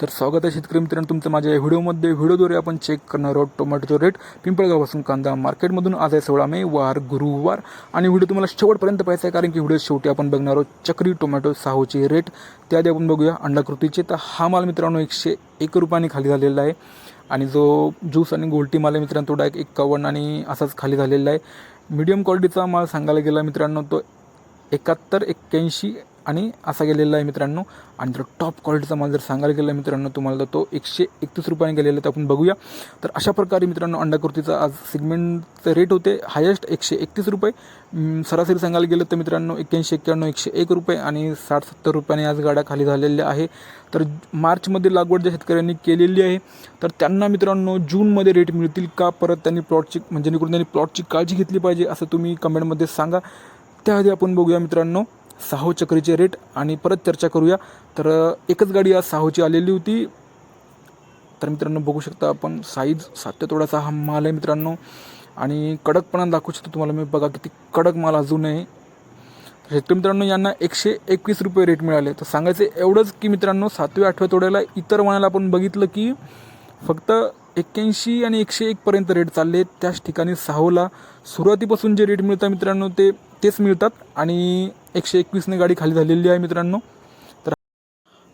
तर स्वागत आहे शेतकरी मित्रांनो. तुमचं माझ्या या व्हिडिओमध्ये. व्हिडिओद्वारे आपण चेक करणार आहोत टोमॅटोचं रेट पिंपळगावपासून कांदा मार्केटमधून आज आहे सोळा मे वार गुरुवार. आणि व्हिडिओ तुम्हाला शेवटपर्यंत पाहायचा आहे कारण की व्हिडिओ शेवटी आपण बघणार आहोत चक्री टोमॅटो साहूचे रेट त्याआधी आपण बघूया अंडाकृतीचे. तर हा माल मित्रांनो एकशे एक रुपयाने खाली झालेला आहे. आणि जो ज्यूस आणि गोल्टी माल आहे मित्रांनो तो डायरेक्ट एक्कावन्न आणि असाच खाली झालेला आहे. मीडियम क्वालिटीचा माल सांगायला गेला मित्रांनो तो एकाहत्तर एक्क्याऐंशी आणि असा गेलेला आहे मित्रांनो. आणि जर टॉप क्वालिटीचा माल जर सांगायला गेला मित्रांनो तुम्हाला तर तो एकशे एकतीस रुपयाने गेलेला आहे तर आपण बघूया. तर अशा प्रकारे मित्रांनो अंडाकृतीचा आज सिगमेंटचे रेट होते. हायेस्ट एकशे एकतीस रुपये. सरासरी सांगायला गेलं तर मित्रांनो एक्क्याऐंशी एक्क्याण्णव एकशे एक रुपये आणि साठ सत्तर रुपयाने आज गाड्या खाली झालेल्या आहे. तर मार्चमध्ये लागवड ज्या शेतकऱ्यांनी केलेली आहे तर त्यांना मित्रांनो जूनमध्ये रेट मिळतील का? परत त्यांनी प्लॉटची म्हणजे जेणेकरून त्यांनी प्लॉटची काळजी घेतली पाहिजे असं तुम्ही कमेंटमध्ये सांगा. त्याआधी आपण बघूया मित्रांनो. साहो चक्रीचे रेट आणि परत चर्चा करूया. तर एकच गाडी आज साहोची आलेली होती. तर मित्रांनो बघू शकता आपण साईज सातव्या तोड्याचा हा माल आहे मित्रांनो. आणि कडकपणा दाखवू शकतो तुम्हाला मी. बघा किती कडक माल अजून आहे. तर शेतकरी मित्रांनो यांना एकशे एकवीस रुपये रेट मिळाले. तर सांगायचं एवढंच की मित्रांनो सातव्या आठव्या तोड्याला इतर मानाला आपण बघितलं की फक्त एक्क्याऐंशी आणि एकशे एकपर्यंत रेट चालले त्याच ठिकाणी सहावला सुरुवातीपासून जे रेट मिळतात मित्रांनो ते तेच मिळतात. आणि एकशे एकवीसने गाडी खाली झालेली आहे मित्रांनो. तर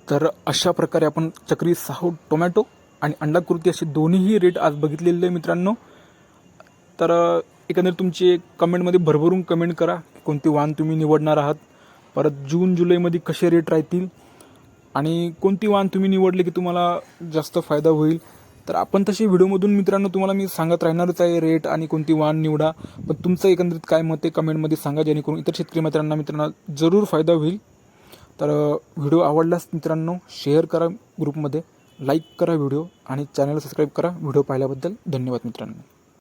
तर अशा प्रकारे आपण चक्री साहो टोमॅटो आणि अंडाकृती असे दोन्हीही रेट आज बघितलेले आहे मित्रांनो. तर एकंदर एकंदरीत तुमची कमेंटमध्ये भरभरून कमेंट करा. कोणते कोणती वाहन तुम्ही निवडणार आहात? परत जून जुलैमध्ये कसे रेट राहतील? आणि कोणती वाहन तुम्ही निवडले की तुम्हाला जास्त फायदा होईल? तर आपण तशी व्हिडिओमधून मित्रांनो तुम्हाला मी सांगत राहणारच आहे रेट आणि कोणती वाहन निवडा. पण तुमचं एकंदरीत काय मत आहे कमेंटमध्ये सांगा जेणेकरून इतर शेतकरी मित्रांना मित्रांना जरूर फायदा होईल. तर व्हिडिओ आवडलाच मित्रांनो शेअर करा ग्रुपमध्ये लाईक करा व्हिडिओ आणि चॅनल सबस्क्राईब करा. व्हिडिओ पाहिल्याबद्दल धन्यवाद मित्रांनो.